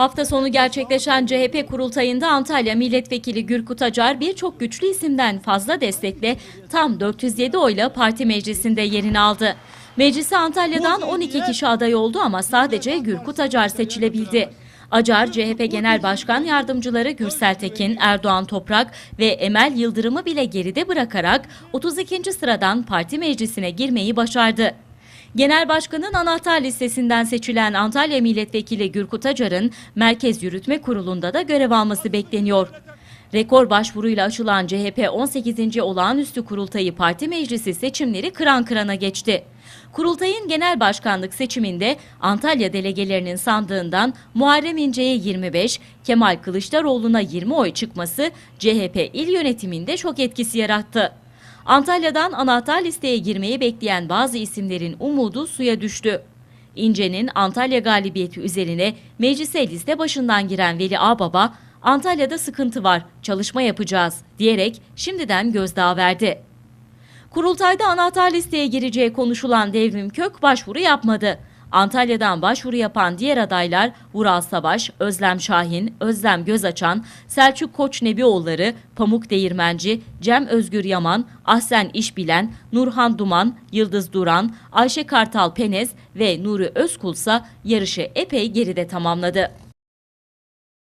Hafta sonu gerçekleşen CHP kurultayında Antalya Milletvekili Gürkut Acar birçok güçlü isimden fazla destekle tam 407 oyla parti meclisinde yerini aldı. Meclise Antalya'dan 12 kişi aday oldu ama sadece Gürkut Acar seçilebildi. Acar, CHP Genel Başkan Yardımcıları Gürsel Tekin, Erdoğan Toprak ve Emel Yıldırım'ı bile geride bırakarak 32. sıradan parti meclisine girmeyi başardı. Genel Başkan'ın anahtar listesinden seçilen Antalya Milletvekili Gürkut Acar'ın Merkez Yürütme Kurulu'nda da görev alması bekleniyor. Rekor başvuruyla açılan CHP 18. Olağanüstü Kurultayı Parti Meclisi seçimleri kıran kırana geçti. Kurultayın genel başkanlık seçiminde Antalya delegelerinin sandığından Muharrem İnce'ye 25, Kemal Kılıçdaroğlu'na 20 oy çıkması CHP il yönetiminde şok etkisi yarattı. Antalya'dan anahtar listeye girmeyi bekleyen bazı isimlerin umudu suya düştü. İnce'nin Antalya galibiyeti üzerine meclise liste başından giren Veli Ağbaba, Antalya'da sıkıntı var, çalışma yapacağız diyerek şimdiden gözdağı verdi. Kurultayda anahtar listeye gireceği konuşulan Devrim Kök başvuru yapmadı. Antalya'dan başvuru yapan diğer adaylar Vural Savaş, Özlem Şahin, Özlem Gözaçan, Selçuk Koç Nebioğulları, Pamuk Değirmenci, Cem Özgür Yaman, Ahsen İşbilen, Nurhan Duman, Yıldız Duran, Ayşe Kartal Penez ve Nuri Özkulsa yarışı epey geride tamamladı.